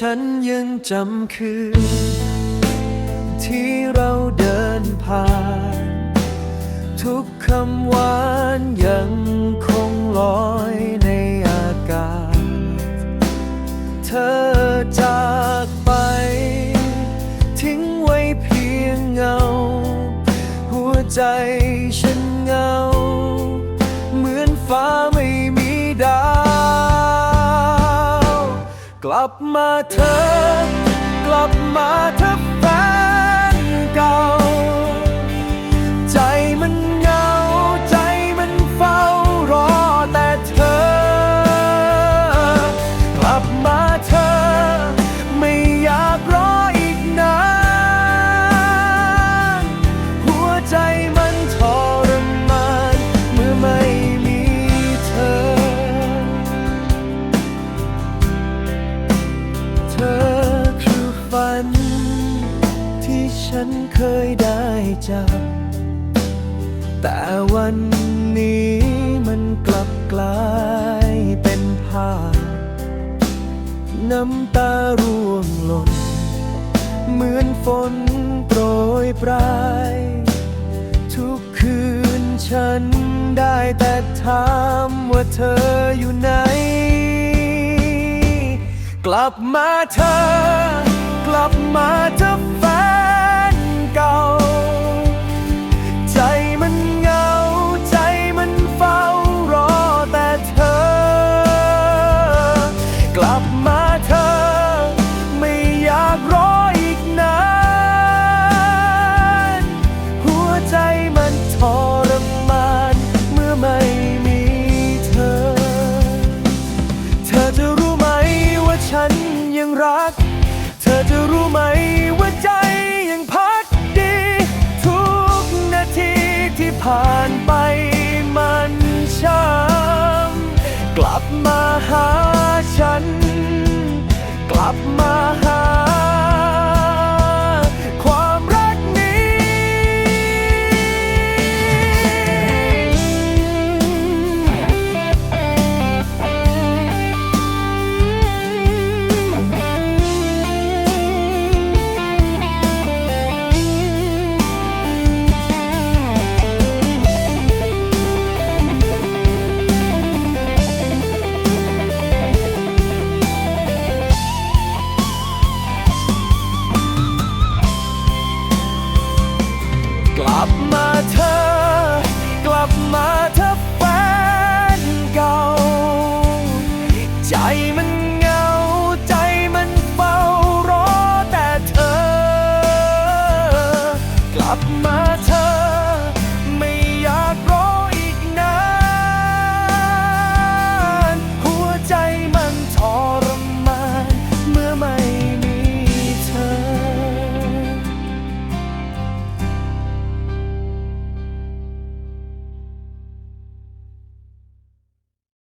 ฉันยังจำคืน ที่เราเดินผ่าน ทุกคำหวานยังคงลอยในอากาศ เธอจากไป ทิ้งไว้เพียงเงา หัวใจ ลับมาเธอ ฉันเคยได้จับ แต่วันนี้มันกลับกลายเป็นภาพ น้ำตาร่วงหล่นเหมือนฝนโปรยปลาย ทุกคืนฉันได้แต่ถามว่าเธออยู่ไหน กลับมาเธอกลับมาเธอ รัก เธอจะรู้ไหมว่าใจยังพักดี ทุกนาทีที่ผ่านไปมันช้ำกลับมาหาฉัน กลับมาห กลับมาเธอ กลับมาเธอแฟนเก่า ใจมันเหงา ใจมันเฝ้ารอแต่เธอ กลับมา